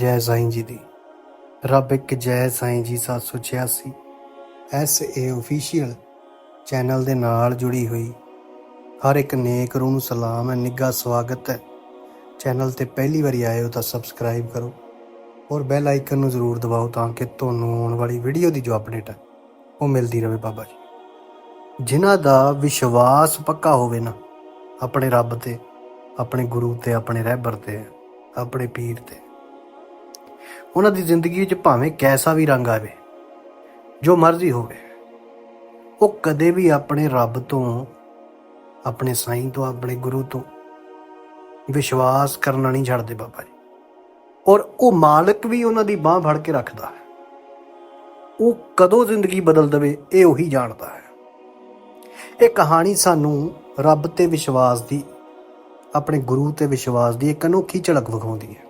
ਜੈ ਸਾਈਂ ਜੀ ਦੀ। ਰੱਬ ਇੱਕ ਜੈ ਸਾਈਂ ਜੀ 786 ਐਸ ਏ ਅਫੀਸ਼ੀਅਲ ਚੈਨਲ ਦੇ ਨਾਲ ਜੁੜੀ ਹੋਈ। ਹਰ ਇੱਕ ਨੇਕ ਰੂਹ ਨੂੰ ਸਲਾਮ ਹੈ ਨਿੱਘਾ ਸਵਾਗਤ ਹੈ। ਚੈਨਲ ਤੇ ਪਹਿਲੀ ਵਾਰੀ ਆਏ ਹੋ ਤਾਂ ਸਬਸਕ੍ਰਾਈਬ ਕਰੋ ਔਰ ਬੈਲ ਆਈਕਨ ਨੂੰ ਜ਼ਰੂਰ ਦਬਾਓ ਤਾਂ ਕਿ ਤੁਹਾਨੂੰ ਆਉਣ ਵਾਲੀ ਵੀਡੀਓ ਦੀ ਜੋ ਅਪਡੇਟ ਹੈ, ਉਹ ਮਿਲਦੀ ਰਹੇ ਬਾਬਾ ਜੀ। ਜਿਨ੍ਹਾਂ ਦਾ ਵਿਸ਼ਵਾਸ ਪੱਕਾ ਹੋਵੇ ਨਾ, ਆਪਣੇ ਰੱਬ ਤੇ, ਆਪਣੇ ਗੁਰੂ ਤੇ, ਆਪਣੇ ਰਹਿਬਰ ਤੇ, ਆਪਣੇ ਪੀਰ ਤੇ। ਉਹਨਾਂ ਦੀ ਜ਼ਿੰਦਗੀ ਵਿੱਚ ਭਾਵੇਂ ਕੈਸਾ ਵੀ ਰੰਗ ਆਵੇ, ਜੋ ਮਰਜ਼ੀ ਹੋਵੇ, ਉਹ ਕਦੇ ਵੀ ਆਪਣੇ ਰੱਬ ਤੋਂ, ਆਪਣੇ ਸਾਈਂ ਤੋਂ, ਆਪਣੇ ਗੁਰੂ ਤੋਂ ਵਿਸ਼ਵਾਸ ਕਰਨਾ ਨਹੀਂ ਛੱਡਦੇ ਬਾਬਾ ਜੀ। ਔਰ ਉਹ ਮਾਲਕ ਵੀ ਉਹਨਾਂ ਦੀ ਬਾਹ ਫੜ ਕੇ ਰੱਖਦਾ ਹੈ। ਉਹ ਕਦੋਂ ਜ਼ਿੰਦਗੀ ਬਦਲ ਦੇਵੇ, ਇਹ ਉਹੀ ਜਾਣਦਾ ਹੈ। ਇਹ ਕਹਾਣੀ ਸਾਨੂੰ ਰੱਬ ਤੇ ਵਿਸ਼ਵਾਸ ਦੀ, ਆਪਣੇ ਗੁਰੂ ਤੇ ਵਿਸ਼ਵਾਸ ਦੀ ਇੱਕ ਅਨੋਖੀ ਝਲਕ ਵਿਖਾਉਂਦੀ ਹੈ।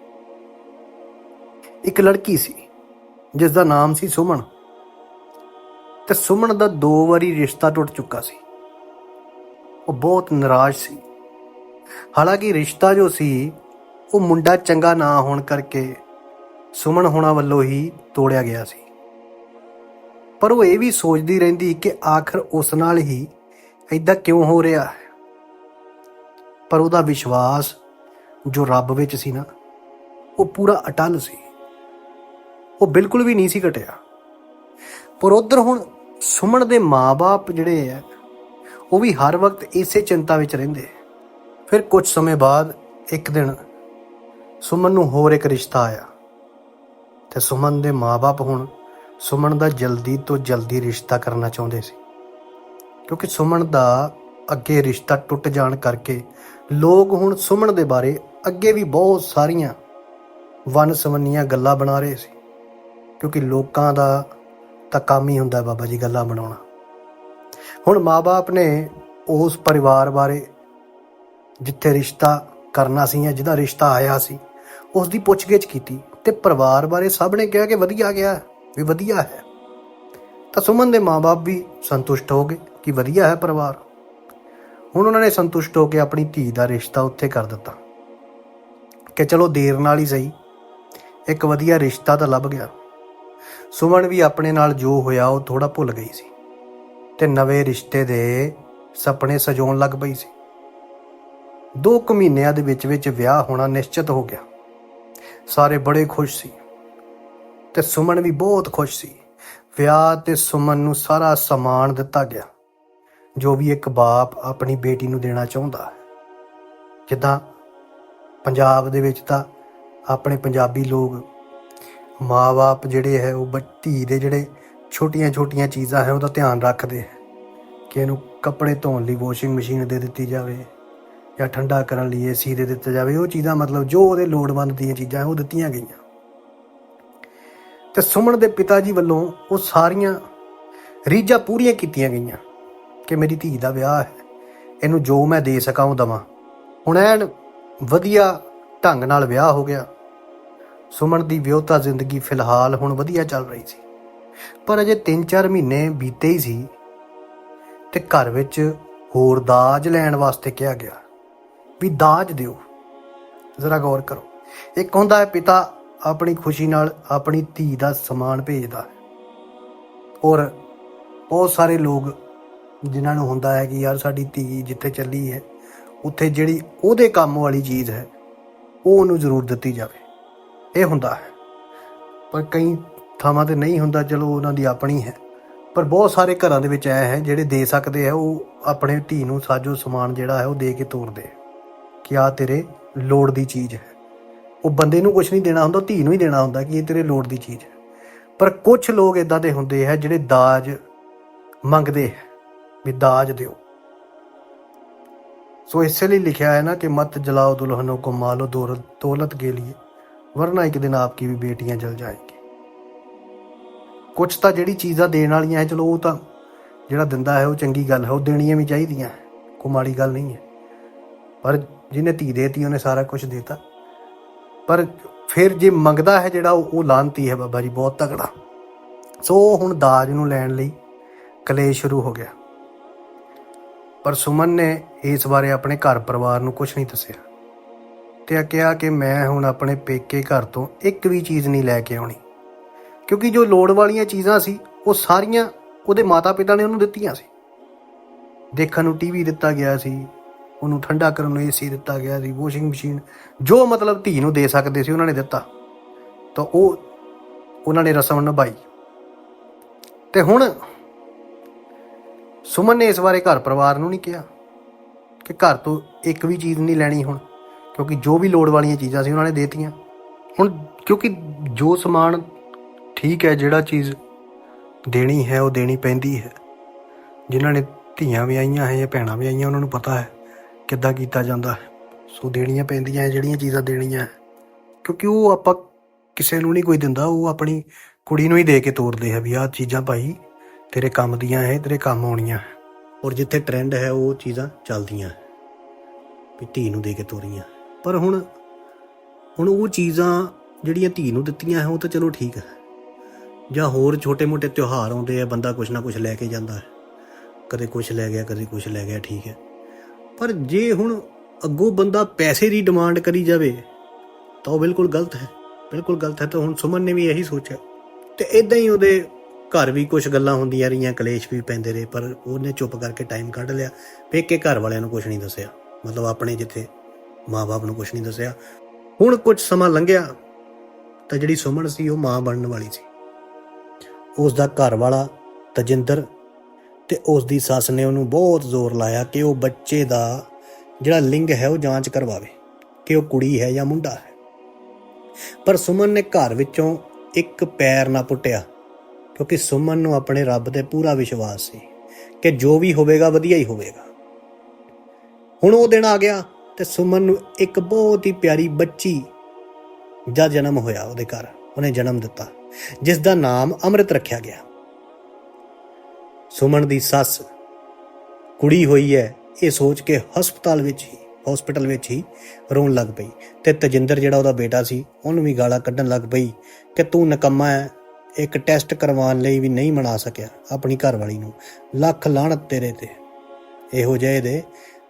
ਇੱਕ ਲੜਕੀ ਸੀ ਜਿਸ ਦਾ ਨਾਮ ਸੀ ਸੁਮਨ। ਤੇ ਸੁਮਨ ਦਾ ਦੋ ਵਾਰੀ ਰਿਸ਼ਤਾ ਟੁੱਟ ਚੁੱਕਾ ਸੀ। ਉਹ ਬਹੁਤ ਨਿਰਾਸ਼ ਸੀ। ਹਾਲਾਂਕਿ ਰਿਸ਼ਤਾ ਜੋ ਸੀ, ਉਹ ਮੁੰਡਾ ਚੰਗਾ ਨਾ ਹੋਣ ਕਰਕੇ ਸੁਮਨ ਹੋਣਾ ਵੱਲੋਂ ਹੀ ਤੋੜਿਆ ਗਿਆ ਸੀ। ਪਰ ਉਹ ਇਹ ਵੀ ਸੋਚਦੀ ਰਹਿੰਦੀ ਕਿ ਆਖਰ ਉਸ ਨਾਲ ਹੀ ਐਦਾਂ ਕਿਉਂ ਹੋ ਰਿਹਾ ਹੈ? ਪਰ ਉਹਦਾ ਵਿਸ਼ਵਾਸ ਜੋ ਰੱਬ ਵਿੱਚ ਸੀ ਨਾ, ਉਹ ਪੂਰਾ ਅਟਲ ਸੀ। ਉਹ ਬਿਲਕੁਲ ਵੀ ਨਹੀਂ ਸੀ ਘਟਿਆ। ਪਰ ਉਧਰ ਹੁਣ ਸੁਮਨ ਦੇ ਮਾਪੇ ਜਿਹੜੇ ਆ, ਉਹ ਵੀ ਹਰ ਵਕਤ ਇਸੇ ਚਿੰਤਾ ਵਿੱਚ ਰਹਿੰਦੇ। ਫਿਰ ਕੁਝ ਸਮੇਂ ਬਾਅਦ ਇੱਕ ਦਿਨ ਸੁਮਨ ਨੂੰ ਹੋਰ ਇੱਕ ਰਿਸ਼ਤਾ ਆਇਆ। ਤੇ ਸੁਮਨ ਦੇ ਮਾਪੇ ਹੁਣ ਸੁਮਨ ਦਾ ਜਲਦੀ ਤੋਂ ਜਲਦੀ ਰਿਸ਼ਤਾ ਕਰਨਾ ਚਾਹੁੰਦੇ ਸੀ। ਕਿਉਂਕਿ ਸੁਮਨ ਦਾ ਅੱਗੇ ਰਿਸ਼ਤਾ ਟੁੱਟ ਜਾਣ ਕਰਕੇ ਲੋਕ ਹੁਣ ਸੁਮਨ ਦੇ ਬਾਰੇ ਅੱਗੇ ਵੀ ਬਹੁਤ ਸਾਰੀਆਂ ਵਨ ਸਵੰਨੀਆਂ ਗੱਲਾਂ ਬਣਾ ਰਹੇ ਸੀ। ਕਿਉਂਕਿ ਲੋਕਾਂ ਦਾ ਤਾਂ ਕੰਮ ਹੀ ਹੁੰਦਾ ਬਾਬਾ ਜੀ ਗੱਲਾਂ ਬਣਾਉਣਾ। ਹੁਣ ਮਾਪੇ ਨੇ ਉਸ ਪਰਿਵਾਰ ਬਾਰੇ ਜਿੱਥੇ ਰਿਸ਼ਤਾ ਕਰਨਾ ਸੀ ਜਾਂ ਜਿਹਦਾ ਰਿਸ਼ਤਾ ਆਇਆ ਸੀ ਉਸ ਦੀ ਪੁੱਛਗਿੱਛ ਕੀਤੀ ਤੇ ਪਰਿਵਾਰ ਬਾਰੇ ਸਭ ਨੇ ਕਿਹਾ ਕਿ ਵਧੀਆ ਗਿਆ, ਵੀ ਵਧੀਆ ਹੈ। ਤਾਂ ਸੁਮਨ ਦੇ ਮਾਪੇ ਵੀ ਸੰਤੁਸ਼ਟ ਹੋ ਗਏ ਕਿ ਵਧੀਆ ਹੈ ਪਰਿਵਾਰ। ਹੁਣ ਉਹਨਾਂ ਨੇ ਸੰਤੁਸ਼ਟ ਹੋ ਕੇ ਆਪਣੀ ਧੀ ਦਾ ਰਿਸ਼ਤਾ ਉੱਥੇ ਕਰ ਦਿੱਤਾ। ਕਿ ਚਲੋ ਦੇਰ ਨਾਲ ਹੀ ਸਹੀ, ਇੱਕ ਵਧੀਆ ਰਿਸ਼ਤਾ ਤਾਂ ਲੱਭ ਗਿਆ। ਸੁਮਨ ਵੀ ਆਪਣੇ ਨਾਲ ਜੋ ਹੋਇਆ ਉਹ ਥੋੜਾ ਭੁੱਲ ਗਈ ਸੀ ਤੇ ਨਵੇਂ ਰਿਸ਼ਤੇ ਦੇ ਸੁਪਨੇ ਸਜਾਉਣ ਲੱਗ ਪਈ ਸੀ। ਦੋ ਕੁ ਮਹੀਨਿਆਂ ਦੇ ਵਿੱਚ ਵਿੱਚ ਵਿਆਹ ਹੋਣਾ ਨਿਸ਼ਚਿਤ ਹੋ ਗਿਆ। ਸਾਰੇ ਬੜੇ ਖੁਸ਼ ਸੀ ਤੇ ਸੁਮਨ ਵੀ ਬਹੁਤ ਖੁਸ਼ ਸੀ। ਵਿਆਹ ਤੇ ਸੁਮਨ ਨੂੰ ਸਾਰਾ ਸਮਾਨ ਦਿੱਤਾ ਗਿਆ। ਜੋ ਵੀ ਇੱਕ ਬਾਪ ਆਪਣੀ ਬੇਟੀ ਨੂੰ ਦੇਣਾ ਚਾਹੁੰਦਾ ਹੈ। ਜਿੱਦਾਂ ਪੰਜਾਬ ਦੇ ਵਿੱਚ ਤਾਂ ਆਪਣੇ ਪੰਜਾਬੀ ਲੋਕ ਮਾਂ-ਬਾਪ ਜਿਹੜੇ ਹੈ, ਉਹ ਧੀ ਦੇ ਜਿਹੜੇ ਛੋਟੀਆਂ-ਛੋਟੀਆਂ ਚੀਜ਼ਾਂ ਹੈ, ਉਹਦਾ ਧਿਆਨ ਰੱਖਦੇ ਹੈ ਕਿ ਇਹਨੂੰ ਕੱਪੜੇ ਧੋਣ ਲਈ ਵਾਸ਼ਿੰਗ ਮਸ਼ੀਨ ਦੇ ਦਿੱਤੀ ਜਾਵੇ ਜਾਂ ਠੰਡਾ ਕਰਨ ਲਈ ਏਸੀ ਦੇ ਦਿੱਤਾ ਜਾਵੇ। ਉਹ ਚੀਜ਼ਾਂ ਮਤਲਬ ਜੋ ਉਹਦੇ ਲੋੜਵੰਦ ਦੀਆਂ ਚੀਜ਼ਾਂ ਉਹ ਦਿੱਤੀਆਂ ਗਈਆਂ। ਤੇ ਸੁਮਨ ਦੇ ਪਿਤਾ ਜੀ ਵੱਲੋਂ ਉਹ ਸਾਰੀਆਂ ਰੀਝਾਂ ਪੂਰੀਆਂ ਕੀਤੀਆਂ ਗਈਆਂ ਕਿ ਮੇਰੀ ਧੀ ਦਾ ਵਿਆਹ ਹੈ, ਇਹਨੂੰ ਜੋ ਮੈਂ ਦੇ ਸਕਾਂ ਉਹ ਦਵਾਂ। ਹੁਣ ਐਨ ਵਧੀਆ ਢੰਗ ਨਾਲ ਵਿਆਹ ਹੋ ਗਿਆ। ਸੁਮਨ ਦੀ ਵਿਆਹਤਾ ਜ਼ਿੰਦਗੀ ਫਿਲਹਾਲ ਹੁਣ ਵਧੀਆ ਚੱਲ ਰਹੀ ਸੀ। ਪਰ ਅਜੇ 3-4 ਮਹੀਨੇ ਬੀਤੇ ਹੀ ਸੀ ਤੇ ਘਰ ਵਿੱਚ ਹੋਰ ਦਾਜ ਲੈਣ ਵਾਸਤੇ ਕਿਹਾ ਗਿਆ। ਵੀ ਦਾਜ ਦਿਓ। ਜ਼ਰਾ ਗੌਰ ਕਰੋ। ਇੱਕ ਹੁੰਦਾ ਹੈ ਪਿਤਾ ਆਪਣੀ ਖੁਸ਼ੀ ਨਾਲ ਆਪਣੀ ਧੀ ਦਾ ਸਮਾਨ ਭੇਜਦਾ ਹੈ। ਔਰ ਬਹੁਤ ਸਾਰੇ ਲੋਕ ਜਿਨ੍ਹਾਂ ਨੂੰ ਹੁੰਦਾ ਹੈ ਕਿ ਯਾਰ ਸਾਡੀ ਧੀ ਜਿੱਥੇ ਚੱਲੀ ਹੈ, ਉੱਥੇ ਜਿਹੜੀ ਉਹਦੇ ਕੰਮ ਵਾਲੀ ਚੀਜ਼ ਹੈ, ਉਹ ਉਹਨੂੰ ਜ਼ਰੂਰ ਦਿੱਤੀ ਜਾਵੇ। ਇਹ ਹੁੰਦਾ ਹੈ। ਪਰ ਕਈ ਥਾਵਾਂ ਤੇ ਨਹੀਂ ਹੁੰਦਾ, ਚਲੋ ਉਹਨਾਂ ਦੀ ਆਪਣੀ ਹੈ। ਪਰ ਬਹੁਤ ਸਾਰੇ ਘਰਾਂ ਦੇ ਵਿੱਚ ਐ ਹੈ, ਜਿਹੜੇ ਦੇ ਸਕਦੇ ਆ ਉਹ ਆਪਣੇ ਧੀ ਨੂੰ ਸਾਜੋ ਸਮਾਨ ਜਿਹੜਾ ਹੈ, ਉਹ ਦੇ ਕੇ ਤੋਰਦੇ ਕਿ ਆ ਤੇਰੇ ਲੋੜ ਦੀ ਚੀਜ਼ ਹੈ। ਉਹ ਬੰਦੇ ਨੂੰ ਕੁਝ ਨਹੀਂ ਦੇਣਾ ਹੁੰਦਾ, ਧੀ ਨੂੰ ਹੀ ਦੇਣਾ ਹੁੰਦਾ ਕਿ ਇਹ ਤੇਰੇ ਲੋੜ ਦੀ ਚੀਜ਼ ਹੈ। ਪਰ ਕੁਝ ਲੋਕ ਇਦਾਂ ਦੇ ਹੁੰਦੇ ਆ ਜਿਹੜੇ ਦਾਜ ਮੰਗਦੇ ਹੈ, ਵੀ ਦਾਜ ਦਿਓ। ਸੋ ਇਸੇ ਲਈ ਲਿਖਿਆ ਹੈ ਨਾ ਕਿ ਮਤ ਜਲਾਓ ਦੁਲਹਨੋ ਕੋ ਮਾਲੋ, ਦੌਲਤ ਕੇ ਲਈ ਵਰਨਾ ਇੱਕ ਦਿਨ ਆਪਕੀ ਵੀ ਬੇਟੀਆਂ ਜਲ ਜਾਏਗੀ ਕੁਝ ਤਾਂ ਜਿਹੜੀ ਚੀਜ਼ਾਂ ਦੇਣ ਵਾਲੀਆਂ ਹੈ ਚਲੋ ਉਹ ਤਾਂ ਜਿਹੜਾ ਦਿੰਦਾ ਹੈ, ਉਹ ਚੰਗੀ ਗੱਲ ਹੈ, ਉਹ ਦੇਣੀਆਂ ਵੀ ਚਾਹੀਦੀਆਂ ਕੋਈ ਮਾੜੀ ਗੱਲ ਨਹੀਂ ਹੈ ਪਰ ਜਿਹਨੇ ਧੀ ਦੇਤੀ, ਉਹਨੇ ਸਾਰਾ ਕੁਝ ਦਿੱਤਾ। ਪਰ ਫਿਰ ਜੇ ਮੰਗਦਾ ਹੈ ਜਿਹੜਾ ਉਹ ਉਹ ਲਾਂਤੀ ਹੈ ਬਾਬਾ ਜੀ, ਬਹੁਤ ਤਕੜਾ। ਸੋ ਹੁਣ ਦਾਜ ਨੂੰ ਲੈਣ ਲਈ ਕਲੇਸ਼ ਸ਼ੁਰੂ ਹੋ ਗਿਆ। ਪਰ ਸੁਮਨ ਨੇ ਇਸ ਬਾਰੇ ਆਪਣੇ ਘਰ ਪਰਿਵਾਰ ਨੂੰ ਕੁਝ ਨਹੀਂ ਦੱਸਿਆ। ਤੇ ਕਿਹਾ ਕਿ ਮੈਂ ਹੁਣ ਆਪਣੇ ਪੇਕੇ ਘਰ ਤੋਂ ਇੱਕ ਵੀ ਚੀਜ਼ ਨਹੀਂ ਲੈ ਕੇ ਆਉਣੀ। ਕਿਉਂਕਿ ਜੋ ਲੋੜ ਵਾਲੀਆਂ ਚੀਜ਼ਾਂ ਸੀ, ਉਹ ਸਾਰੀਆਂ ਉਹਦੇ ਮਾਤਾ-ਪਿਤਾ ਨੇ ਉਹਨੂੰ ਦਿੱਤੀਆਂ ਸੀ। ਦੇਖਣ ਨੂੰ ਟੀਵੀ ਦਿੱਤਾ ਗਿਆ ਸੀ, ਉਹਨੂੰ ਠੰਡਾ ਕਰਨ ਨੂੰ ਏਸੀ ਦਿੱਤਾ ਗਿਆ ਸੀ, ਵਾਸ਼ਿੰਗ ਮਸ਼ੀਨ, ਜੋ ਮਤਲਬ ਧੀ ਨੂੰ ਦੇ ਸਕਦੇ ਸੀ ਉਹਨਾਂ ਨੇ ਦਿੱਤਾ। ਤਾਂ ਉਹ, ਉਹਨਾਂ ਨੇ ਰਸਮ ਨਿਭਾਈ। ਤੇ ਹੁਣ ਸੁਮਨ ਨੇ ਇਸ ਬਾਰੇ ਘਰ ਪਰਿਵਾਰ ਨੂੰ ਨਹੀਂ ਕਿਹਾ ਕਿ ਘਰ ਤੋਂ ਇੱਕ ਵੀ ਚੀਜ਼ ਨਹੀਂ ਲੈਣੀ ਹੁਣ। ਕਿਉਂਕਿ ਜੋ ਵੀ ਲੋੜ ਵਾਲੀਆਂ ਚੀਜ਼ਾਂ ਸੀ ਉਹਨਾਂ ਨੇ ਦੇਤੀਆਂ। ਹੁਣ ਕਿਉਂਕਿ ਜੋ ਸਮਾਨ ਠੀਕ ਹੈ, ਜਿਹੜਾ ਚੀਜ਼ ਦੇਣੀ ਹੈ, ਉਹ ਦੇਣੀ ਪੈਂਦੀ ਹੈ। ਜਿਨ੍ਹਾਂ ਨੇ ਧੀਆਂ ਵੀ ਆਈਆਂ ਹੈ ਜਾਂ ਭੈਣਾਂ ਵੀ ਆਈਆਂ, ਉਹਨਾਂ ਨੂੰ ਪਤਾ ਹੈ ਕਿੱਦਾਂ ਕੀਤਾ ਜਾਂਦਾ ਹੈ। ਸੋ ਦੇਣੀਆਂ ਪੈਂਦੀਆਂ ਹੈ, ਜਿਹੜੀਆਂ ਚੀਜ਼ਾਂ ਦੇਣੀਆਂ ਕਿਉਂਕਿ ਉਹ ਆਪਾਂ ਕਿਸੇ ਨੂੰ ਨਹੀਂ ਕੋਈ ਦਿੰਦਾ, ਉਹ ਆਪਣੀ ਕੁੜੀ ਨੂੰ ਹੀ ਦੇ ਕੇ ਤੋਰਦੇ ਆ ਵੀ ਆਹ ਚੀਜ਼ਾਂ ਭਾਈ ਤੇਰੇ ਕੰਮ ਦੀਆਂ ਹੈ, ਤੇਰੇ ਕੰਮ ਆਉਣੀਆਂ ਔਰ ਜਿੱਥੇ ਟ੍ਰੈਂਡ ਹੈ, ਉਹ ਚੀਜ਼ਾਂ ਚੱਲਦੀਆਂ ਵੀ ਧੀ ਨੂੰ ਦੇ ਕੇ ਤੋਰੀਆਂ। ਪਰ ਹੁਣ ਹੁਣ ਉਹ ਚੀਜ਼ਾਂ ਜਿਹੜੀਆਂ ਧੀ ਨੂੰ ਦਿੱਤੀਆਂ ਹੈ, ਉਹ ਤਾਂ ਚਲੋ ਠੀਕ ਹੈ। ਜਾਂ ਹੋਰ ਛੋਟੇ-ਮੋਟੇ ਤਿਉਹਾਰ ਆਉਂਦੇ ਆ, ਬੰਦਾ ਕੁਛ ਨਾ ਕੁਛ ਲੈ ਕੇ ਜਾਂਦਾ ਹੈ। ਕਦੇ ਕੁਛ ਲੈ ਗਿਆ, ਕਦੇ ਕੁਛ ਲੈ ਗਿਆ, ਠੀਕ ਹੈ। ਪਰ ਜੇ ਹੁਣ ਅੱਗੋਂ ਬੰਦਾ ਪੈਸੇ ਦੀ ਡਿਮਾਂਡ ਕਰੀ ਜਾਵੇ, ਤਾਂ ਉਹ ਬਿਲਕੁਲ ਗਲਤ ਹੈ। ਬਿਲਕੁਲ ਗਲਤ ਹੈ, ਤਾਂ ਹੁਣ ਸੁਮਨ ਨੇ ਵੀ ਇਹੀ ਸੋਚਿਆ। ਤੇ ਇਦਾਂ ਹੀ ਉਹਦੇ ਘਰ ਵੀ ਕੁਝ ਗੱਲਾਂ ਹੁੰਦੀਆਂ ਰਹੀਆਂ, ਕਲੇਸ਼ ਵੀ ਪੈਂਦੇ ਰਹੇ, ਪਰ ਉਹਨੇ ਚੁੱਪ ਕਰਕੇ ਟਾਈਮ ਕੱਢ ਲਿਆ। ਪੇਕੇ ਘਰ ਵਾਲਿਆਂ ਨੂੰ ਕੁਝ ਨਹੀਂ ਦੱਸਿਆ। ਮਤਲਬ ਆਪਣੇ ਜਿੱਥੇ ਮਾਪੇ ਨੂੰ ਕੁਝ ਨਹੀਂ ਦੱਸਿਆ। ਹੁਣ ਕੁਝ ਸਮਾਂ ਲੰਘਿਆ ਤਾਂ ਜਿਹੜੀ ਸੁਮਨ ਸੀ ਉਹ ਮਾਂ ਬਣਨ ਵਾਲੀ ਸੀ। ਉਸ ਦਾ ਘਰ ਵਾਲਾ ਤਜਿੰਦਰ ਤੇ ਉਸ ਦੀ ਸੱਸ ਨੇ ਉਹਨੂੰ ਬਹੁਤ ਜ਼ੋਰ ਲਾਇਆ ਕਿ ਉਹ ਬੱਚੇ ਦਾ ਜਿਹੜਾ ਲਿੰਗ ਹੈ ਉਹ ਜਾਂਚ ਕਰਵਾਵੇ, ਕਿ ਉਹ ਕੁੜੀ ਹੈ ਜਾਂ ਮੁੰਡਾ ਹੈ। ਪਰ ਸੁਮਨ ਨੇ ਘਰ ਵਿੱਚੋਂ ਇੱਕ ਪੈਰ ਨਾ ਪੁੱਟਿਆ, ਕਿਉਂਕਿ ਸੁਮਨ ਨੂੰ ਆਪਣੇ ਰੱਬ ਤੇ ਪੂਰਾ ਵਿਸ਼ਵਾਸ ਸੀ ਕਿ ਜੋ ਵੀ ਹੋਵੇਗਾ, ਵਧੀਆ ਹੀ ਹੋਵੇਗਾ। ਹੁਣ ਉਹ ਦਿਨ ਆ ਗਿਆ ਤੇ ਸੁਮਨ ਨੂੰ ਇੱਕ ਬਹੁਤ ਹੀ ਪਿਆਰੀ ਬੱਚੀ ਦਾ ਜਨਮ ਹੋਇਆ ਉਹਦੇ ਘਰ। ਉਹਨੇ ਜਨਮ ਦਿੱਤਾ, ਜਿਸ ਦਾ ਨਾਮ ਅੰਮ੍ਰਿਤ ਰੱਖਿਆ ਗਿਆ। ਸੁਮਨ ਦੀ ਸੱਸ ਕੁੜੀ ਹੋਈ ਹੈ, ਇਹ ਸੋਚ ਕੇ ਹਸਪਤਾਲ ਵਿੱਚ ਹੀ ਹਸਪੀਟਲ ਵਿੱਚ ਹੀ ਰੋਣ ਲੱਗ ਪਈ ਤੇ ਤਜਿੰਦਰ ਜਿਹੜਾ ਉਹਦਾ ਬੇਟਾ ਸੀ, ਉਹਨੂੰ ਵੀ ਗਾਲਾਂ ਕੱਢਣ ਲੱਗ ਪਈ ਕਿ ਤੂੰ ਨਕਮਾ ਹੈ, ਇੱਕ ਟੈਸਟ ਕਰਵਾਉਣ ਲਈ ਵੀ ਨਹੀਂ ਮਨਾ ਸਕਿਆ ਆਪਣੀ ਘਰਵਾਲੀ ਨੂੰ। ਲੱਖ ਲਾਹਣਤ ਤੇਰੇ ਤੇ। ਇਹੋ ਜਿਹੇ ਦੇ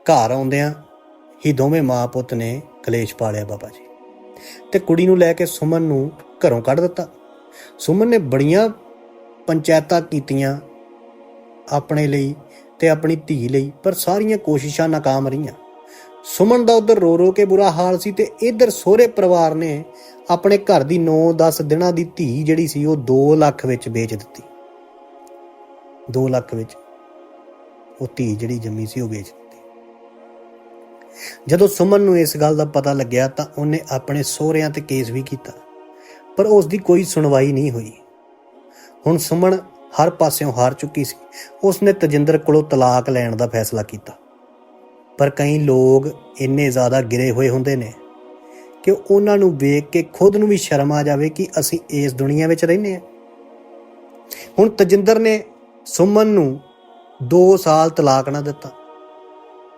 ਘਰ ਆਉਂਦਿਆਂ ਹੀ ਦੋਵੇਂ ਮਾਂ ਪੁੱਤ ਨੇ ਕਲੇਸ਼ ਪਾਲਿਆ ਬਾਬਾ ਜੀ। ਤੇ ਕੁੜੀ ਨੂੰ ਲੈ ਕੇ ਸੁਮਨ ਨੂੰ ਘਰੋਂ ਕੱਢ ਦਿੱਤਾ। ਸੁਮਨ ਨੇ ਬੜੀਆਂ ਪੰਚਾਇਤਾਂ ਕੀਤੀਆਂ ਆਪਣੇ ਲਈ ਤੇ ਆਪਣੀ ਧੀ ਲਈ, ਪਰ ਸਾਰੀਆਂ ਕੋਸ਼ਿਸ਼ਾਂ ਨਾਕਾਮ ਰਹੀਆਂ। ਸੁਮਨ ਦਾ ਉਧਰ ਰੋ ਰੋ ਕੇ ਬੁਰਾ ਹਾਲ ਸੀ ਤੇ ਇਧਰ ਸਹੁਰੇ ਪਰਿਵਾਰ ਨੇ ਆਪਣੇ ਘਰ ਦੀ 9-10 ਦਿਨਾਂ ਦੀ ਧੀ ਜਿਹੜੀ ਸੀ, ਉਹ 2 ਲੱਖ ਵਿੱਚ ਵੇਚ ਦਿੱਤੀ। 2 ਲੱਖ ਵਿੱਚ ਉਹ ਧੀ ਜਿਹੜੀ ਜੰਮੀ ਸੀ, ਉਹ ਵੇਚ ਜਦੋਂ ਸੁਮਨ ਨੂੰ ਇਸ ਗੱਲ ਦਾ ਪਤਾ ਲੱਗਿਆ ਤਾਂ ਉਹਨੇ ਆਪਣੇ ਸਹੁਰਿਆਂ ਤੇ ਕੇਸ ਵੀ ਕੀਤਾ, ਪਰ ਉਸ ਦੀ ਕੋਈ ਸੁਣਵਾਈ ਨਹੀਂ ਹੋਈ। ਹੁਣ ਸੁਮਨ ਹਰ ਪਾਸਿਓਂ ਹਾਰ ਚੁੱਕੀ ਸੀ। ਉਸਨੇ ਤਜਿੰਦਰ ਕੋਲੋਂ ਤਲਾਕ ਲੈਣ ਦਾ ਫੈਸਲਾ ਕੀਤਾ। ਪਰ ਕਈ ਲੋਕ ਇੰਨੇ ਜ਼ਿਆਦਾ ਗਿਰੇ ਹੋਏ ਹੁੰਦੇ ਨੇ ਕਿ ਉਹਨਾਂ ਨੂੰ ਵੇਖ ਕੇ ਖੁਦ ਨੂੰ ਵੀ ਸ਼ਰਮ ਆ ਜਾਵੇ ਕਿ ਅਸੀਂ ਇਸ ਦੁਨੀਆ ਵਿੱਚ ਰਹਿੰਦੇ ਹਾਂ। ਹੁਣ ਤਜਿੰਦਰ ਨੇ ਸੁਮਨ ਨੂੰ 2 ਸਾਲ ਤਲਾਕ ਨਾ ਦਿੱਤਾ।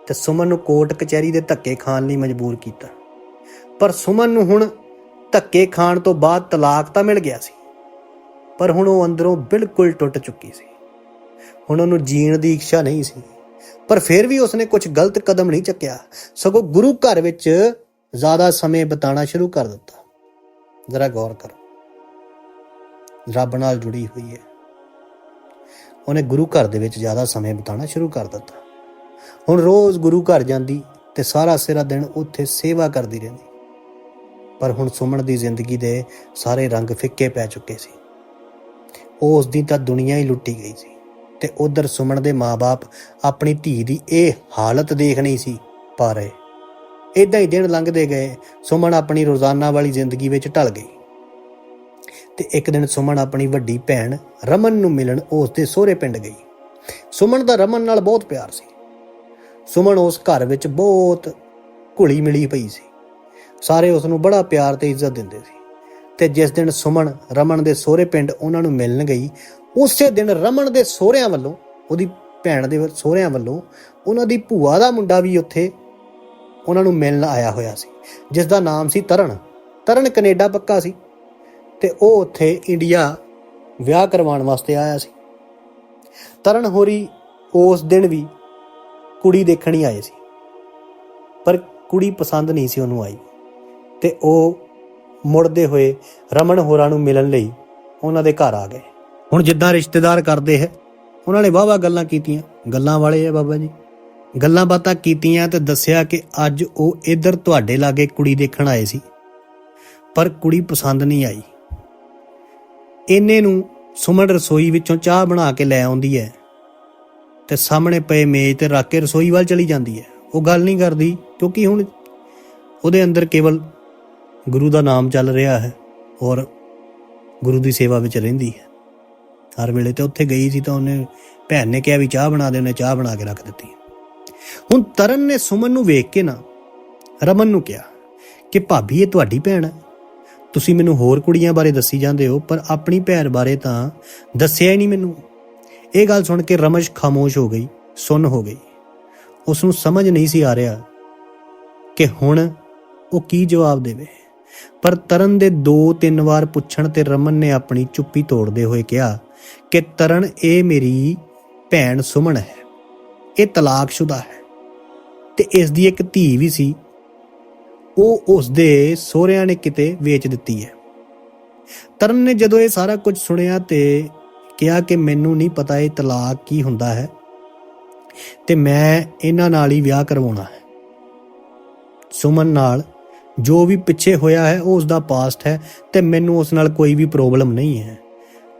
ਤੇ ਸੁਮਨ ਨੂੰ ਕੋਰਟ ਕਚਹਿਰੀ ਦੇ ਧੱਕੇ ਖਾਣ ਲਈ ਮਜਬੂਰ ਕੀਤਾ। ਪਰ ਸੁਮਨ ਨੂੰ ਹੁਣ ਧੱਕੇ ਖਾਣ ਤੋਂ ਬਾਅਦ ਤਲਾਕ ਤਾਂ ਮਿਲ ਗਿਆ ਸੀ। ਪਰ ਹੁਣ ਉਹ ਅੰਦਰੋਂ ਬਿਲਕੁਲ ਟੁੱਟ ਚੁੱਕੀ ਸੀ। ਹੁਣ ਉਹਨੂੰ ਜੀਣ ਦੀ ਇੱਛਾ ਨਹੀਂ ਸੀ। ਪਰ ਫਿਰ ਵੀ ਉਸਨੇ ਕੁਝ ਗਲਤ ਕਦਮ ਨਹੀਂ ਚੱਕਿਆ। ਸਗੋਂ ਗੁਰੂ ਘਰ ਵਿੱਚ ਜ਼ਿਆਦਾ ਸਮੇਂ ਬਿਤਾਉਣਾ ਸ਼ੁਰੂ ਕਰ ਦਿੱਤਾ। ਜ਼ਰਾ ਗੌਰ ਕਰੋ। ਰੱਬ ਨਾਲ ਜੁੜੀ ਹੋਈ ਹੈ। ਉਹਨੇ ਗੁਰੂ ਘਰ ਦੇ ਵਿੱਚ ਜ਼ਿਆਦਾ ਸਮੇਂ ਬਿਤਾਉਣਾ ਸ਼ੁਰੂ ਕਰ ਦਿੱਤਾ। ਹੁਣ ਰੋਜ਼ ਗੁਰੂ ਘਰ ਜਾਂਦੀ ਤੇ ਸਾਰਾ ਸਿਰਾ ਦਿਨ ਉੱਥੇ ਸੇਵਾ ਕਰਦੀ ਰਹਿੰਦੀ। ਪਰ ਹੁਣ ਸੁਮਨ ਦੀ ਜ਼ਿੰਦਗੀ ਦੇ ਸਾਰੇ ਰੰਗ ਫਿੱਕੇ ਪੈ ਚੁੱਕੇ ਸੀ। ਉਹ ਉਸ ਦੀ ਤਾਂ ਦੁਨੀਆ ਹੀ ਲੁੱਟੀ ਗਈ ਸੀ ਤੇ ਉਧਰ ਸੁਮਨ ਦੇ ਮਾਪੇ ਆਪਣੀ ਧੀ ਦੀ ਇਹ ਹਾਲਤ ਦੇਖ ਨਹੀਂ ਸੀ ਪਾ ਰਹੇ। ਇਦਾਂ ਹੀ ਦਿਨ ਲੰਘਦੇ ਗਏ, ਸੁਮਨ ਆਪਣੀ ਰੋਜ਼ਾਨਾ ਵਾਲੀ ਜ਼ਿੰਦਗੀ ਵਿੱਚ ਢਲ ਗਈ। ਤੇ ਇੱਕ ਦਿਨ ਸੁਮਨ ਆਪਣੀ ਵੱਡੀ ਭੈਣ ਰਮਨ ਨੂੰ ਮਿਲਣ ਉਸ ਦੇ ਸਹੁਰੇ ਪਿੰਡ ਗਈ। ਸੁਮਨ ਦਾ ਰਮਨ ਨਾਲ ਬਹੁਤ ਪਿਆਰ ਸੀ। ਸੁਮਨ ਉਸ ਘਰ ਵਿੱਚ ਬਹੁਤ ਘੁਲੀ ਮਿਲੀ ਪਈ ਸੀ। ਸਾਰੇ ਉਸ ਨੂੰ ਬੜਾ ਪਿਆਰ ਤੇ ਇੱਜ਼ਤ ਦਿੰਦੇ ਸੀ ਤੇ ਜਿਸ ਦਿਨ ਸੁਮਨ, ਰਮਨ ਦੇ ਸਹੁਰੇ ਪਿੰਡ ਉਹਨਾਂ ਨੂੰ ਮਿਲਣ ਗਈ, ਉਸੇ ਦਿਨ ਰਮਨ ਦੇ ਸਹੁਰਿਆਂ ਵੱਲੋਂ, ਉਹਦੀ ਭੈਣ ਦੇ ਸਹੁਰਿਆਂ ਵੱਲੋਂ ਉਹਨਾਂ ਦੀ ਭੂਆ ਦਾ ਮੁੰਡਾ ਵੀ ਉੱਥੇ ਉਹਨਾਂ ਨੂੰ ਮਿਲਣ ਆਇਆ ਹੋਇਆ ਸੀ, ਜਿਸ ਦਾ ਨਾਮ ਸੀ ਤਰਨ। ਤਰਨ ਕੈਨੇਡਾ ਪੱਕਾ ਸੀ ਤੇ ਉਹ ਉੱਥੇ ਇੰਡੀਆ ਵਿਆਹ ਕਰਵਾਉਣ ਵਾਸਤੇ ਆਇਆ ਸੀ। ਤਰਨ ਹੋਰੀ ਉਸ ਦਿਨ ਵੀ ਕੁੜੀ ਦੇਖਣ ਹੀ ਆਏ ਸੀ। ਪਰ ਕੁੜੀ ਪਸੰਦ ਨਹੀਂ ਸੀ ਉਹਨੂੰ ਆਈ। ਤੇ ਉਹ ਮੁੜਦੇ ਹੋਏ ਰਮਨ ਹੋਰਾਂ ਨੂੰ ਮਿਲਣ ਲਈ ਉਹਨਾਂ ਦੇ ਘਰ ਆ ਗਏ। ਹੁਣ ਜਿੱਦਾਂ ਰਿਸ਼ਤੇਦਾਰ ਕਰਦੇ ਹੈ, ਉਹਨਾਂ ਨੇ ਵਾਵਾ ਗੱਲਾਂ ਕੀਤੀਆਂ। ਗੱਲਾਂ ਵਾਲੇ ਆ ਬਾਬਾ ਜੀ। ਗੱਲਾਂ ਬਾਤਾਂ ਕੀਤੀਆਂ ਤੇ ਦੱਸਿਆ ਕਿ ਅੱਜ ਉਹ ਇੱਧਰ ਤੁਹਾਡੇ ਲਾਗੇ ਕੁੜੀ ਦੇਖਣ ਆਏ ਸੀ। ਪਰ ਕੁੜੀ ਪਸੰਦ ਨਹੀਂ ਆਈ। ਇੰਨੇ ਨੂੰ ਸੁਮਨ ਰਸੋਈ ਵਿੱਚੋਂ ਚਾਹ ਬਣਾ ਕੇ ਲੈ ਆਉਂਦੀ ਹੈ। ਤੇ ਸਾਹਮਣੇ ਪਏ ਮੇਜ਼ ਤੇ ਰੱਖ ਕੇ ਰਸੋਈ ਵੱਲ ਚਲੀ ਜਾਂਦੀ ਹੈ। ਉਹ ਗੱਲ ਨਹੀਂ ਕਰਦੀ, ਕਿਉਂਕਿ ਹੁਣ ਉਹਦੇ ਅੰਦਰ ਕੇਵਲ ਗੁਰੂ ਦਾ ਨਾਮ ਚੱਲ ਰਿਹਾ ਹੈ ਔਰ ਗੁਰੂ ਦੀ ਸੇਵਾ ਵਿੱਚ ਰਹਿੰਦੀ ਹੈ। ਹਰ ਵੇਲੇ ਤੇ ਉੱਥੇ ਗਈ ਸੀ ਤਾਂ ਉਹਨੇ ਭੈਣ ਨੇ ਕਿਹਾ ਵੀ ਚਾਹ ਬਣਾ ਦੇ, ਉਹਨੇ ਚਾਹ ਬਣਾ ਕੇ ਰੱਖ ਦਿੱਤੀ। ਹੁਣ ਤਰਨ ਨੇ ਸੁਮਨ ਨੂੰ ਵੇਖ ਕੇ ਨਾ ਰਮਨ ਨੂੰ ਕਿਹਾ ਕਿ ਭਾਬੀ, ਇਹ ਤੁਹਾਡੀ ਭੈਣ ਹੈ। ਤੁਸੀਂ ਮੈਨੂੰ ਹੋਰ ਕੁੜੀਆਂ ਬਾਰੇ ਦੱਸੀ ਜਾਂਦੇ ਹੋ, ਪਰ ਆਪਣੀ ਭੈਣ ਬਾਰੇ ਤਾਂ ਦੱਸਿਆ ਹੀ ਨਹੀਂ ਮੈਨੂੰ। ਇਹ ਗੱਲ ਸੁਣ ਕੇ ਰਮਸ਼ ਖਾਮੋਸ਼ ਹੋ ਗਈ, ਸੁੰਨ ਹੋ ਗਈ। ਉਸ ਨੂੰ ਸਮਝ ਨਹੀਂ ਸੀ ਆ ਰਿਹਾ ਕਿ ਹੁਣ ਉਹ ਕੀ ਜਵਾਬ ਦੇਵੇ। ਪਰ ਤਰਨ ਦੇ ਦੋ ਤਿੰਨ ਵਾਰ ਪੁੱਛਣ ਤੇ ਰਮਨ ਨੇ ਆਪਣੀ ਚੁੱਪੀ ਤੋੜਦੇ ਹੋਏ ਕਿਹਾ ਕਿ ਤਰਨ, ਇਹ ਮੇਰੀ ਭੈਣ ਸੁਮਨ ਹੈ। ਇਹ ਤਲਾਕਸ਼ੁਦਾ ਹੈ। ਤੇ ਇਸ ਦੀ ਇੱਕ ਧੀ ਵੀ ਸੀ। ਉਹ ਉਸ ਦੇ ਸਹੁਰਿਆਂ ਨੇ ਕਿਤੇ ਵੇਚ ਦਿੱਤੀ ਹੈ। ਤਰਨ ਨੇ ਜਦੋਂ ਇਹ ਸਾਰਾ ਕੁਝ ਸੁਣਿਆ ਤੇ ਕਿਹਾ ਕਿ ਮੈਨੂੰ ਨਹੀਂ ਪਤਾ ਇਹ ਤਲਾਕ ਕੀ ਹੁੰਦਾ ਹੈ ਤੇ ਮੈਂ ਇਹਨਾਂ ਨਾਲ ਹੀ ਵਿਆਹ ਕਰਵਾਉਣਾ ਹੈ। ਸੁਮਨ ਨਾਲ ਜੋ ਵੀ ਪਿੱਛੇ ਹੋਇਆ ਹੈ, ਉਹ ਉਸ ਦਾ ਪਾਸਟ ਹੈ ਤੇ ਮੈਨੂੰ ਉਸ ਨਾਲ ਕੋਈ ਵੀ ਪ੍ਰੋਬਲਮ ਨਹੀਂ ਹੈ।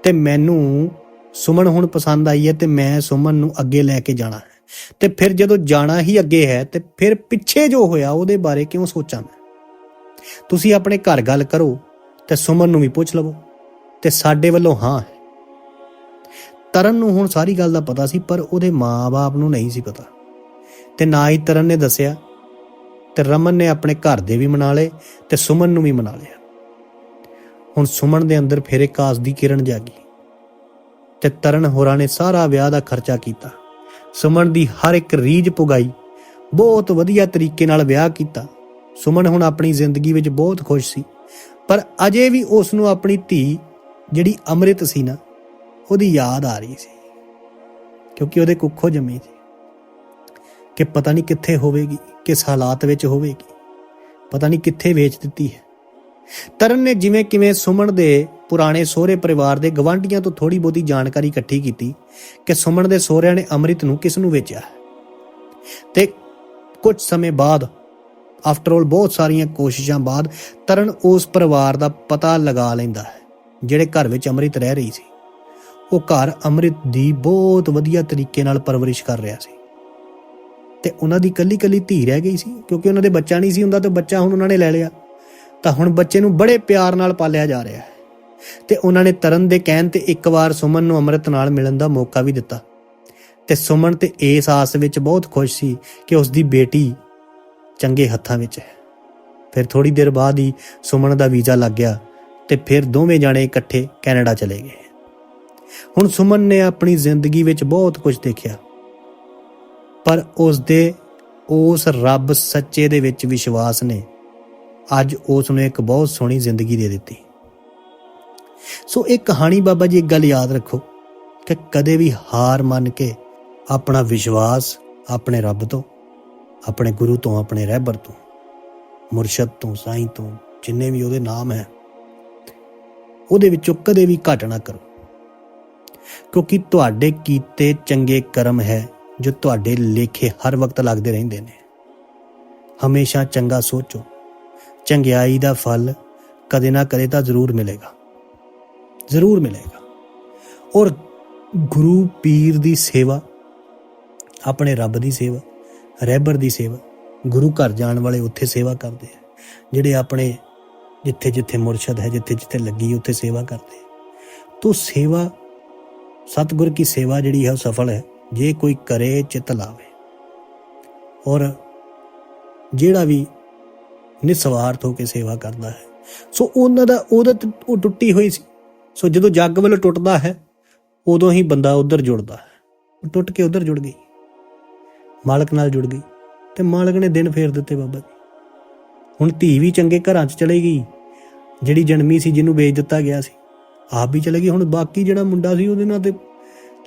ਤੇ ਮੈਨੂੰ ਸੁਮਨ ਹੁਣ ਪਸੰਦ ਆਈ ਹੈ ਤੇ ਮੈਂ ਸੁਮਨ ਨੂੰ ਅੱਗੇ ਲੈ ਕੇ ਜਾਣਾ ਹੈ। ਤੇ ਫਿਰ ਜਦੋਂ ਜਾਣਾ ਹੀ ਅੱਗੇ ਹੈ ਤੇ ਫਿਰ ਪਿੱਛੇ ਜੋ ਹੋਇਆ, ਉਹਦੇ ਬਾਰੇ ਕਿਉਂ ਸੋਚਾਂ ਮੈਂ? ਤੁਸੀਂ ਆਪਣੇ ਘਰ ਗੱਲ ਕਰੋ ਤੇ ਸੁਮਨ ਨੂੰ ਵੀ ਪੁੱਛ ਲਵੋ ਤੇ ਸਾਡੇ ਵੱਲੋਂ ਹਾਂ ਹੈ। ਤਰਨ ਨੂੰ ਹੁਣ ਸਾਰੀ ਗੱਲ ਦਾ ਪਤਾ ਸੀ, ਪਰ ਉਹਦੇ ਮਾਂ-ਬਾਪ ਨੂੰ ਨਹੀਂ ਸੀ ਪਤਾ। ਤੇ ਨਾ ਹੀ ਤਰਨ ਨੇ ਦੱਸਿਆ, ਤੇ ਰਮਨ ਨੇ ਆਪਣੇ ਘਰ ਦੇ ਵੀ ਮਨਾ ਲਏ ਤੇ ਸੁਮਨ ਨੂੰ ਵੀ ਮਨਾ ਲਿਆ। ਹੁਣ ਸੁਮਨ ਦੇ ਅੰਦਰ ਫਿਰ ਇੱਕ ਦੀ ਕਿਰਨ ਜਾਗੀ। ਤੇ ਤਰਨ ਹੋਰਾਂ ਨੇ ਸਾਰਾ ਵਿਆਹ ਦਾ ਖਰਚਾ ਕੀਤਾ। ਸੁਮਨ ਦੀ ਹਰ ਇੱਕ ਰੀਝ ਪੁਗਾਈ, ਬਹੁਤ ਵਧੀਆ ਤਰੀਕੇ ਨਾਲ ਵਿਆਹ ਕੀਤਾ। ਸੁਮਨ ਹੁਣ ਆਪਣੀ ਜ਼ਿੰਦਗੀ ਵਿੱਚ ਬਹੁਤ ਖੁਸ਼ ਸੀ, ਪਰ ਅਜੇ ਵੀ ਉਸ ਨੂੰ ਆਪਣੀ ਧੀ ਜਿਹੜੀ ਅੰਮ੍ਰਿਤ ਸੀ ਨਾ ਉਹਦੀ ਯਾਦ ਆ ਰਹੀ ਸੀ, ਕਿਉਂਕਿ ਉਹਦੇ ਕੁੱਖੋਂ ਜੰਮੀ ਸੀ। ਕਿ ਪਤਾ ਨਹੀਂ ਕਿੱਥੇ ਹੋਵੇਗੀ, ਕਿਸ ਹਾਲਾਤ ਵਿੱਚ ਹੋਵੇਗੀ, ਪਤਾ ਨਹੀਂ ਕਿੱਥੇ ਵੇਚ ਦਿੱਤੀ ਹੈ। ਤਰਨ ਨੇ ਜਿਵੇਂ ਕਿਵੇਂ ਸੁਮਨ ਦੇ ਪੁਰਾਣੇ ਸਹੁਰੇ ਪਰਿਵਾਰ ਦੇ ਗਵਾਂਢੀਆਂ ਤੋਂ ਥੋੜੀ ਬਹੁਤੀ ਜਾਣਕਾਰੀ ਇਕੱਠੀ ਕੀਤੀ ਕਿ ਸੁਮਨ ਦੇ ਸਹੁਰਿਆਂ ਨੇ ਅੰਮ੍ਰਿਤ ਨੂੰ ਕਿਸ ਨੂੰ ਵੇਚਿਆ ਹੈ। ਤੇ ਕੁਝ ਸਮੇਂ ਬਾਅਦ ਆਫਟਰ ਆਲ ਬਹੁਤ ਸਾਰੀਆਂ ਕੋਸ਼ਿਸ਼ਾਂ ਬਾਅਦ, ਤਰਨ ਉਸ ਪਰਿਵਾਰ ਦਾ ਪਤਾ ਲਗਾ ਲੈਂਦਾ ਹੈ, ਜਿਹੜੇ ਘਰ ਵਿੱਚ ਅੰਮ੍ਰਿਤ ਰਹਿ ਰਹੀ ਸੀ। ਉਹ ਘਰ ਅੰਮ੍ਰਿਤ ਦੀ ਬਹੁਤ ਵਧੀਆ ਤਰੀਕੇ ਨਾਲ ਪਰਵਰਿਸ਼ ਕਰ ਰਿਹਾ ਸੀ। ਤੇ ਉਹਨਾਂ ਦੀ ਕੱਲੀ ਕੱਲੀ ਧੀ ਰਹਿ ਗਈ ਸੀ, ਕਿਉਂਕਿ ਉਹਨਾਂ ਦੇ ਬੱਚਾ ਨਹੀਂ ਸੀ ਹੁੰਦਾ ਤੇ ਬੱਚਾ ਹੁਣ ਉਹਨਾਂ ਨੇ ਲੈ ਲਿਆ। ਤਾਂ ਹੁਣ ਬੱਚੇ ਨੂੰ ਬੜੇ ਪਿਆਰ ਨਾਲ ਪਾਲਿਆ ਜਾ ਰਿਹਾ ਹੈ। ਤੇ ਉਹਨਾਂ ਨੇ ਤਰਨ ਦੇ ਕਹਿਣ ਤੇ ਇੱਕ ਵਾਰ ਸੁਮਨ ਨੂੰ ਅੰਮ੍ਰਿਤ ਨਾਲ ਮਿਲਣ ਦਾ ਮੌਕਾ ਵੀ ਦਿੱਤਾ। ਤੇ ਸੁਮਨ ਤੇ ਇਸ ਆਸ ਵਿੱਚ ਬਹੁਤ ਖੁਸ਼ ਸੀ ਕਿ ਉਸ ਦੀ ਬੇਟੀ ਚੰਗੇ ਹੱਥਾਂ ਵਿੱਚ ਹੈ। ਫਿਰ ਥੋੜੀ ਦੇਰ ਬਾਅਦ ਹੀ ਸੁਮਨ ਦਾ ਵੀਜ਼ਾ ਲੱਗ ਗਿਆ ਤੇ ਫਿਰ ਦੋਵੇਂ ਜਾਣੇ ਇਕੱਠੇ ਕੈਨੇਡਾ ਚਲੇ ਗਏ। ਹੁਣ ਸੁਮਨ ਨੇ ਆਪਣੀ ਜ਼ਿੰਦਗੀ ਵਿੱਚ ਬਹੁਤ ਕੁਝ ਦੇਖਿਆ। ਪਰ ਉਸ ਦੇ, ਉਸ ਰੱਬ ਸੱਚੇ ਦੇ ਵਿੱਚ ਵਿਸ਼ਵਾਸ ਨੇ। ਅੱਜ ਉਸ ਨੂੰ ਇੱਕ ਬਹੁਤ ਸੋਹਣੀ ਜ਼ਿੰਦਗੀ ਦੇ ਦਿੱਤੀ। ਸੋ ਇਹ ਕਹਾਣੀ ਬਾਬਾ ਜੀ, ਇੱਕ ਗੱਲ ਯਾਦ ਰੱਖੋ ਕਿ ਕਦੇ ਵੀ ਹਾਰ ਮੰਨ ਕੇ ਆਪਣਾ ਵਿਸ਼ਵਾਸ ਆਪਣੇ ਰੱਬ ਤੋਂ, ਆਪਣੇ ਗੁਰੂ ਤੋਂ, ਆਪਣੇ ਰਹਿਬਰ ਤੋਂ, ਮੁਰਸ਼ਦ ਤੋਂ, ਸਾਈਂ ਤੋਂ, ਜਿੰਨੇ ਵੀ ਉਹਦੇ ਨਾਮ ਹੈ, ਉਹਦੇ ਵਿੱਚੋਂ ਕਦੇ ਵੀ ਘਟ ਨਾ ਕਰੋ। ਕਿਉਂਕਿ ਤੁਹਾਡੇ ਕੀਤੇ ਚੰਗੇ ਕਰਮ ਹੈ, ਜੋ ਤੁਹਾਡੇ ਲੇਖੇ ਹਰ ਵਕਤ ਲੱਗਦੇ ਰਹਿੰਦੇ ਨੇ। ਹਮੇਸ਼ਾ ਚੰਗਾ ਸੋਚੋ। ਚੰਗਿਆਈ ਦਾ ਫਲ ਕਦੇ ਨਾ ਕਦੇ ਤਾਂ ਜ਼ਰੂਰ ਮਿਲੇਗਾ। ਜ਼ਰੂਰ ਮਿਲੇਗਾ। ਔਰ ਗੁਰੂ ਪੀਰ ਦੀ ਸੇਵਾ, ਆਪਣੇ ਰੱਬ ਦੀ ਸੇਵਾ ਰਹਿਬਰ ਦੀ ਸੇਵਾ, ਗੁਰੂ ਘਰ ਜਾਣ ਵਾਲੇ ਉੱਥੇ ਸੇਵਾ ਕਰਦੇ ਆ, ਜਿਹੜੇ ਆਪਣੇ ਜਿੱਥੇ ਜਿੱਥੇ ਮੁਰਸ਼ਦ ਹੈ ਜਿੱਥੇ ਜਿੱਥੇ ਲੱਗੀ ਉੱਥੇ ਸੇਵਾ ਕਰਦੇ ਆ। ਤੋ ਸੇਵਾ ਸਤਿਗੁਰ ਕੀ ਸੇਵਾ ਜਿਹੜੀ ਹੈ ਉਹ ਸਫਲ ਹੈ, ਜੇ ਕੋਈ ਕਰੇ, ਚਿਤ ਲਾਵੇ। ਔਰ ਜਿਹੜਾ ਵੀ ਨਿਸਵਾਰਥ ਹੋ ਕੇ ਸੇਵਾ ਕਰਦਾ ਹੈ, ਸੋ ਉਹਨਾਂ ਦਾ ਉਹਦਾ ਤੇ ਉਹ ਟੁੱਟੀ ਹੋਈ ਸੀ। ਸੋ ਜਦੋਂ ਜੱਗ ਵੱਲੋਂ ਟੁੱਟਦਾ ਹੈ, ਉਦੋਂ ਹੀ ਬੰਦਾ ਉਧਰ ਜੁੜਦਾ ਹੈ। ਉਹ ਟੁੱਟ ਕੇ ਉਧਰ ਜੁੜ ਗਈ। ਮਾਲਕ ਨਾਲ ਜੁੜ ਗਈ। ਤੇ ਮਾਲਕ ਨੇ ਦਿਨ ਫੇਰ ਦਿੱਤੇ ਬਾਬਾ ਜੀ। ਹੁਣ ਧੀ ਵੀ ਚੰਗੇ ਘਰਾਂ 'ਚ ਚਲੇ ਗਈ, ਜਿਹੜੀ ਜਨਮੀ ਸੀ, ਜਿਹਨੂੰ ਵੇਚ ਦਿੱਤਾ ਗਿਆ ਸੀ। ਆਪ ਵੀ ਚਲੇ ਗਈ ਹੁਣ ਬਾਕੀ ਜਿਹੜਾ ਮੁੰਡਾ ਸੀ, ਉਹਦੇ ਨਾਲ ਤੇ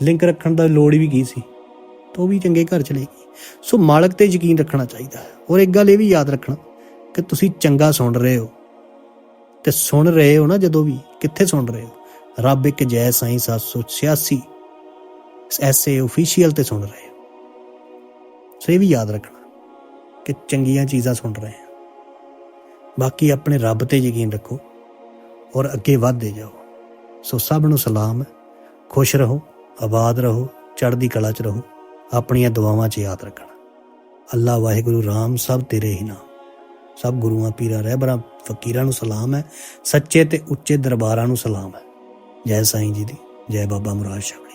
ਲਿੰਕ ਰੱਖਣ ਦਾ ਲੋੜ ਵੀ ਕੀ ਸੀ? ਤਾਂ ਉਹ ਵੀ ਚੰਗੇ ਘਰ ਚਲੇ ਗਈ ਸੋ ਮਾਲਕ ਤੇ ਯਕੀਨ ਰੱਖਣਾ ਚਾਹੀਦਾ ਹੈ। ਔਰ ਇੱਕ ਗੱਲ ਇਹ ਵੀ ਯਾਦ ਰੱਖਣਾ ਕਿ ਤੁਸੀਂ ਚੰਗਾ ਸੁਣ ਰਹੇ ਹੋ। ਤੇ ਸੁਣ ਰਹੇ ਹੋ ਨਾ ਜਦੋਂ ਵੀ, ਕਿੱਥੇ ਸੁਣ ਰਹੇ ਹੋ? ਰੱਬ ਇੱਕ ਜੈ ਸਾਈਂ 786 ਐਸਏ ਅਫੀਸ਼ੀਅਲ ਤੇ ਸੁਣ ਰਹੇ ਹੋ। ਸੋ ਇਹ ਵੀ ਯਾਦ ਰੱਖਣਾ ਕਿ ਚੰਗੀਆਂ ਚੀਜ਼ਾਂ ਸੁਣ ਰਹੇ ਹਾਂ। ਬਾਕੀ ਆਪਣੇ ਰੱਬ ਤੇ ਯਕੀਨ ਰੱਖੋ ਔਰ ਅੱਗੇ ਵਧਦੇ ਜਾਓ। ਸੋ ਸਭ ਨੂੰ ਸਲਾਮ। ਹੈ ਖੁਸ਼ ਰਹੋ, ਆਬਾਦ ਰਹੋ, ਚੜ੍ਹਦੀ ਕਲਾ 'ਚ ਰਹੋ, ਆਪਣੀਆਂ ਦੁਆਵਾਂ 'ਚ ਯਾਦ ਰੱਖਣਾ। ਅੱਲਾ ਵਾਹਿਗੁਰੂ ਰਾਮ, ਸਭ ਤੇਰੇ ਹੀ ਨਾਮ। ਸਭ ਗੁਰੂਆਂ, ਪੀਰਾਂ, ਰਹਿਬਰਾਂ, ਫਕੀਰਾਂ ਨੂੰ ਸਲਾਮ ਹੈ। ਸੱਚੇ ਤੇ ਉੱਚੇ ਦਰਬਾਰਾਂ ਨੂੰ ਸਲਾਮ ਹੈ। ਜੈ ਸਾਈਂ ਜੀ ਦੀ, ਜੈ ਬਾਬਾ ਮੁਰਾਦ ਸ਼ਾਹ।